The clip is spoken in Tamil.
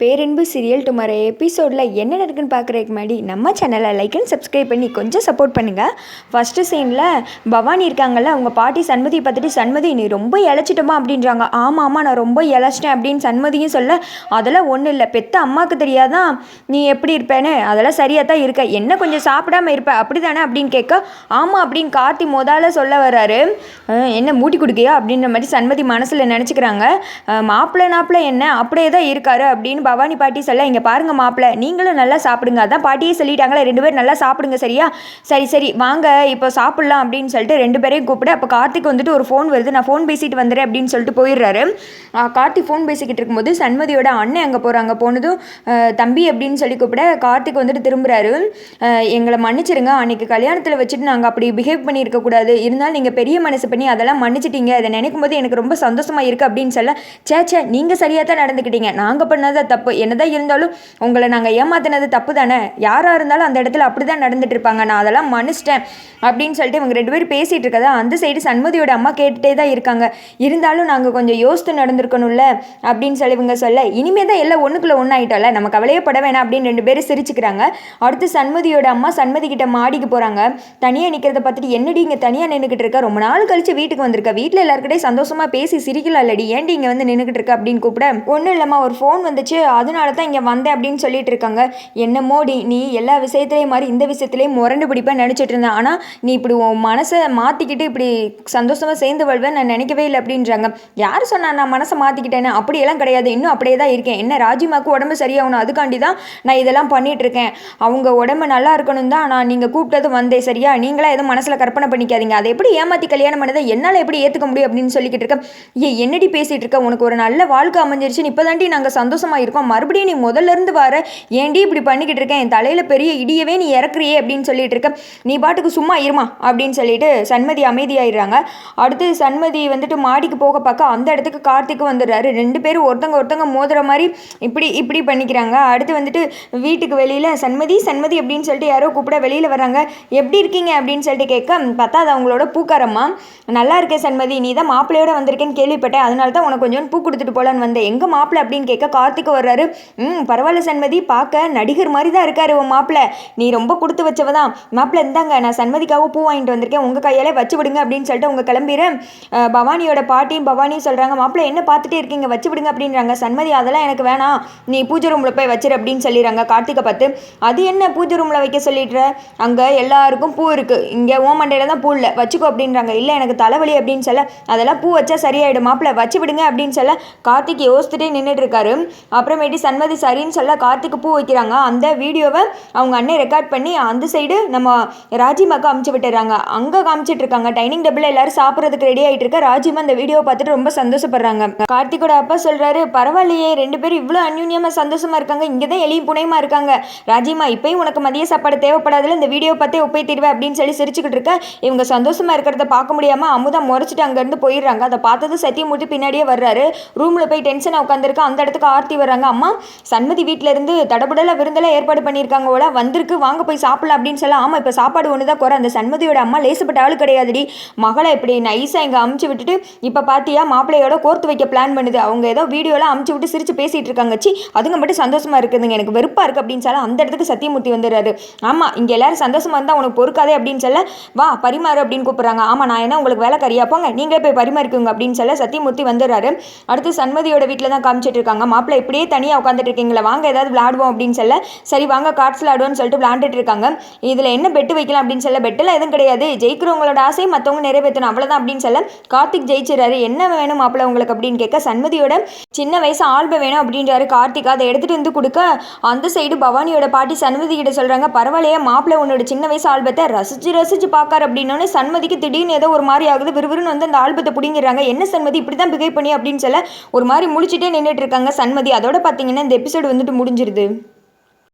பேரன்பு சீரியல் டுமாரோ எபிசோடில் என்ன நடக்குன்னு பார்க்குறதுக்கு முன்னாடி நம்ம சேனலை லைக் அண்ட் சப்ஸ்கிரைப் பண்ணி கொஞ்சம் சப்போர்ட் பண்ணுங்கள் ஃபஸ்ட்டு சீனில் பவானி இருக்காங்கல்ல அவங்க பாட்டி சண்மதியை பார்த்துட்டு சண்மதி நீ ரொம்ப இழைச்சிட்டோமா? அப்படின்றாங்க. ஆமாம் ஆமாம் நான் ரொம்ப இழைச்சிட்டேன் அப்படின்னு சண்மதியும் சொல்ல அதெல்லாம் ஒன்றும் இல்லை பெத்த அம்மாவுக்கு தெரியாதான் நீ எப்படி இருப்பேன்னு? அதெல்லாம் சரியாக தான் இருக்க. என்ன கொஞ்சம் சாப்பிடாம இருப்ப? அப்படி தானே அப்படின்னு கேட்க ஆமாம் அப்படின்னு கார்த்தி மொதால சொல்ல வர்றாரு. என்ன மூட்டி கொடுக்கியா? அப்படின்ற மாதிரி சண்மதி மனசில் நினச்சிக்கிறாங்க. மாப்பிள்ளை நாப்பிள்ளை என்ன? அப்படியே தான் இருக்காரு அப்படின்னு பவானி பாட்டி சொல்ல இங்கே பாருங்க மாப்பிள்ளை நீங்களும் நல்லா சாப்பிடுங்க. அதான் பாட்டியே சொல்லிட்டாங்களே ரெண்டு பேரும் நல்லா சாப்பிடுங்க சரியா? சரி சரி வாங்க இப்போ சாப்பிட்லாம் அப்படின்னு சொல்லிட்டு ரெண்டு பேரையும் கூப்பிட. அப்போ கார்த்திக் வந்துட்டு ஒரு ஃபோன் வருது. நான் ஃபோன் பேசிட்டு வந்துடுறேன் அப்படின்னு சொல்லிட்டு போயிடுறாரு. கார்த்திக் ஃபோன் பேசிக்கிட்டு இருக்கும்போது சண்மதியோட அண்ணன் அங்கே போகிறாங்க போனதும் தம்பி அப்படின்னு சொல்லி கூப்பிட கார்த்திக் வந்துட்டு திரும்புகிறாரு எங்களை மன்னிச்சிருங்க. அன்னைக்கு கல்யாணத்தில் வச்சுட்டு நாங்கள் அப்படி பிஹேவ் பண்ணியிருக்கக்கூடாது இருந்தாலும் நீங்கள் பெரிய மனசு பண்ணி அதெல்லாம் மன்னிச்சிட்டீங்க. அதை நினைக்கும் போது எனக்கு ரொம்ப சந்தோஷமாக இருக்குது அப்படின்னு சொல்ல சே சே நீங்கள் சரியாக தான் நடந்துக்கிட்டீங்க. நாங்கள் பண்ணாத தப்பு. என்னதான் இருந்தாலும் உங்களை நாங்கள் ஏமாத்தினது தப்பு தானே? யாராக இருந்தாலும் அந்த இடத்துல அப்படி தான் நடந்துட்டு இருப்பாங்க. நான் அதெல்லாம் மன்னிச்சிட்டேன் அப்படின்னு சொல்லிட்டு இவங்க ரெண்டு பேரும் பேசிகிட்டு இருக்கதா அந்த சைடு சண்முதியோட அம்மா கேட்டுகிட்டே தான் இருக்காங்க. இருந்தாலும் நாங்கள் கொஞ்சம் யோசித்து நடந்திருக்கணும்ல அப்படின்னு சொல்லி இவங்க சொல்ல இனிமே தான் எல்லாம் ஒன்றுக்குள்ளே ஒன்றாயிட்டோம்ல நம்ம கவலையே பட வேணாம் அப்படின்னு ரெண்டு பேரும் சிரிச்சுக்கிறாங்க. அடுத்து சண்முதியோட அம்மா சண்மதி கிட்ட மாடிக்கு போகிறாங்க தனியாக நிற்கிறத பார்த்துட்டு என்னடி இங்கே தனியாக நின்றுக்கிட்டு இருக்க? ரொம்ப நாள் கழிச்சு வீட்டுக்கு வந்திருக்க. வீட்டில் எல்லாருக்கிட்டே சந்தோஷமாக பேசி சிரிக்கலாம்லடி. ஏன்டி இங்கே வந்து நின்றுக்கிட்டு இருக்க? அப்படின்னு கூப்பிட ஒன்றும் இல்லைம்மா. ஒரு ஃபோன் வந்துச்சு. அதனால தான் இங்கே வந்தேன் அப்படின்னு சொல்லிட்டு இருக்காங்க. என்னமோடி நீ எல்லா விஷயத்துலேயும் மாதிரி இந்த விஷயத்துலேயும் முரண்டு பிடிப்பேன் நினச்சிட்டு இருந்தேன். ஆனால் நீ இப்படி உன் மனசை மாற்றிக்கிட்டு இப்படி சந்தோஷமாக சேர்ந்து வாழ்வேன் நான் நினைக்கவே இல்லை அப்படின்றாங்க. யார் சொன்னா நான் மனசை மாற்றிக்கிட்டேன்னு அப்படியெல்லாம் கிடையாது. இன்னும் அப்படியே தான் இருக்கேன். என்ன ராஜிமாக்கு உடம்பு சரியாகணும். அதுக்காண்டி தான் நான் இதெல்லாம் பண்ணிட்டு இருக்கேன். அவங்க உடம்பு நல்லா இருக்கணும் தான் நான் நீங்கள் கூப்பிட்டது வந்தேன். சரியா? நீங்களா எதுவும் மனசில் கற்பனை பண்ணிக்காதீங்க. அதை எப்படி ஏமாற்றி கல்யாணம் பண்ணதை என்னால் எப்படி ஏற்றுக்க முடியும் அப்படின்னு சொல்லிக்கிட்டு இருக்கேன். ஏ என்னடி பேசிகிட்டு இருக்க? உனக்கு ஒரு நல்ல வாழ்க்கை அமைஞ்சிருச்சுன்னு இப்போ தாண்டி நாங்கள் சந்தோஷமாக இருக்கோம் மறுபடியும் நீ முதல்ல இருந்து வர ஏன்டி இப்படி பண்ணிக்கிட்டு இருக்கேன் என் தலையில் பெரிய இடியவே நீ இறக்குறியே அப்படின்னு சொல்லிட்டு இருக்க. நீ பாட்டுக்கு சும்மா இருமா அப்படின்னு சொல்லிட்டு சண்மதி அமைதியாயிடுறாங்க. அடுத்து சண்மதி வந்துட்டு மாடிக்கு போக பார்க்க அந்த இடத்துக்கு கார்த்திக்கு வந்துடுறாரு. ரெண்டு பேரும் ஒருத்தங்க ஒருத்தங்க மோதுற மாதிரி இப்படி இப்படி பண்ணிக்கிறாங்க. அடுத்து வந்துட்டு வீட்டுக்கு வெளியில் சண்மதி சண்மதி அப்படின்னு சொல்லிட்டு யாரோ கூப்பிட வெளியில் வராங்க எப்படி இருக்கீங்க? அப்படின்னு சொல்லிட்டு கேட்க பார்த்தா அது அவங்களோட பூக்காரம்மா? நல்லா இருக்கேன் சண்மதி. நீ தான் மாப்பிள்ளையோட வந்திருக்கேன்னு கேள்விப்பட்டேன். அதனால தான் உனக்கு கொஞ்சம் பூ கொடுத்துட்டு போலான்னு வந்தேன். எங்க மாப்பிள்ளை? அப்படின்னு கேட்க கார்த்திக்கு வர்றாரு. ம் பரவாயில்ல சண்மதி பார்க்க நடிகர் மாதிரி தான் இருக்காரு உன் மாப்பிள்ளை நீ ரொம்ப கொடுத்து வச்சவ தான். மாப்பிள்ளை இருந்தாங்க நான் சண்மதிக்காக பூ வாங்கிட்டு வந்திருக்கேன். உங்கள் கையாலே வச்சு விடுங்க அப்படின்னு சொல்லிட்டு உங்கள் கிளம்பிடுறேன் பவானியோட பாட்டியும் பவானியும் சொல்கிறாங்க மாப்பிள்ளை என்ன பார்த்துட்டே இருக்கீங்க? வச்சு விடுங்க அப்படின்றாங்க. சண்மதி அதெல்லாம் எனக்கு வேணாம். நீ பூஜை ரூமில் போய் வச்சிரு அப்படின்னு சொல்லிடுறாங்க கார்த்திகை பார்த்து. அது என்ன பூஜை ரூமில் வைக்க சொல்லிடுற? அங்கே எல்லாருக்கும் பூ இருக்குது இங்கே ஓ மண்டையில் தான் பூ இல்லை. வச்சுக்கோ அப்படின்றாங்க. இல்லை எனக்கு தலைவலி அப்படின்னு சொல்ல அதெல்லாம் பூ வச்சா சரியாயிடும். மாப்பிள்ளை வச்சு விடுங்க அப்படின்னு சொல்ல கார்த்திக் யோசிச்சுட்டே நின்றுட்டு இருக்காரு. அப்புறமேட்டு சண்மதி சரின்னு சொல்ல கார்த்திக்கு பூ வைக்கிறாங்க. அந்த வீடியோவை அவங்க அண்ணன் ரெக்கார்ட் பண்ணி அந்த சைடு நம்ம ராஜிமாக்கு அமுச்சு விட்டுறாங்க. அங்கே காமிச்சிட்டு இருக்காங்க. டைனிங் டேபிள் எல்லாரும் சாப்பிட்றதுக்கு ரெடி ஆகிட்டு இருக்க. ராஜிமா அந்த வீடியோவை பார்த்துட்டு ரொம்ப சந்தோஷப்படுறாங்க. கார்த்திகோட அப்பா சொல்கிறாரு பரவாயில்லையே ரெண்டு பேரும் இவ்வளோ அந்யூன்யமாக சந்தோஷமாக இருக்காங்க. இங்கே தான் எளியும் புனையமா இருக்காங்க. ராஜிமா இப்பயும் உனக்கு மதிய சாப்பாடு தேவைப்படாதுல இந்த வீடியோ பார்த்தே ஒப்பை தீர்வேன் அப்படின்னு சொல்லி சிரிச்சுக்கிட்டு இருக்க. இவங்க சந்தோஷமாக இருக்கிறத பார்க்க முடியாமல் அமுதா முறைச்சிட்டு அங்கேருந்து போயிடுறாங்க. அதை பார்த்தது சத்தியமூர்த்தி பின்னாடியே வர்றாரு. ரூமில் போய் டென்ஷனாக உட்காந்துருக்க அந்த இடத்துக்கு ஆர்த்தி வர்றாங்க. அம்மா சண்மதி வீட்டிலேருந்து இருந்து விருந்தெல்லாம் ஏற்பாடு பண்ணியிருக்காங்க ஓட வந்திருக்கு வாங்க போய் சாப்பிடலாம் அப்படின்னு சொல்ல. ஆமாம் இப்போ சாப்பாடு ஒன்று தான் குறை. அந்த சண்மதியோட அம்மா லேசப்பட்ட ஆள் கிடையாதுடி. மகளை இப்படி நைஸாக இங்கே அமுச்சு விட்டுட்டு இப்போ பார்த்தியா மாப்பிள்ளையோட கோர்த்து வைக்க பிளான் பண்ணுது. அவங்க ஏதோ வீடியோலாம் அமுச்சு விட்டு சிரிச்சு பேசிகிட்டு இருக்காங்க. சி அதுங்க மட்டும் சந்தோஷமாக இருக்குதுங்க. எனக்கு வெறுப்பாக இருக்குது அப்படின்னு சொல்ல அந்த இடத்துக்கு சத்தியமூர்த்தி வந்துடுறாரு. ஆமாம் இங்கே எல்லாரும் சந்தோஷமாக இருந்தால் உனக்கு பொறுக்காதே அப்படின்னு சொல்ல வா பரிமாறு அப்படின்னு கூப்பிட்றாங்க. ஆமாம் நான் என்ன உங்களுக்கு வேலை கறியா போங்க நீங்களே போய் பரிமாறிக்குங்க அப்படின்னு சொல்ல சத்தியமூர்த்தி வந்துடுறாரு. அடுத்து சண்மதியோட வீட்டில் தான் காமிச்சிட்டு இருக்காங்க. மாப்பிள்ளை இப்படியே தனியாக உட்காந்துட்டு இருக்கீங்களா வாங்க ஏதாவது விளாடுவோம் அப்படின்னு சொல்ல சரி வாங்க கார்ட்ஸ் விளாடுவோம்னு சொல்லிட்டு விளாண்டுட்டு இருக்காங்க. இதில் என்ன பெட்டு வைக்கலாம் அப்படின்னு சொல்ல பெட்டெல்லாம் எதுவும் கிடையாது. ஜெயிக்கிறவங்களோட ஆசை மற்றவங்க நிறைவேற்றணும் அவ்வளோதான் அப்படின்னு சொல்ல கார்த்திக் ஜெயிச்சிடறாரு. என்ன வேணும் மாப்பிள்ள உங்களுக்கு அப்படின்னு கேட்க சண்மதியோட சின்ன வயசு ஆல்பம் வேணும் அப்படின்றாரு. கார்த்திக் அதை எடுத்துகிட்டு வந்து கொடுக்க அந்த சைடு பவானியோட பாட்டி சண்மதி கிட்ட சொல்கிறாங்க பரவாயில்லையே மாப்பிள்ள உன்னோட சின்ன வயசு ஆல்பத்தை ரசிச்சு ரசிச்சு பார்க்காரு அப்படின்னோடனே சண்மதிக்கு திடீர்னு ஏதோ ஒரு மாதிரி ஆகுது. விறுவிறுன்னு வந்து அந்த ஆல்பத்தை பிடிங்கிறாங்க என்ன சண்மதி இப்படி தான் பிகை பண்ணி அப்படின்னு சொல்ல ஒரு மாதிரி முடிச்சுட்டே நின்றுட்டு இருக்காங்க சண்மதி. அதோட பார்த்தீங்கன்னா இந்த எபிசோடு வந்துட்டு முடிஞ்சிருது.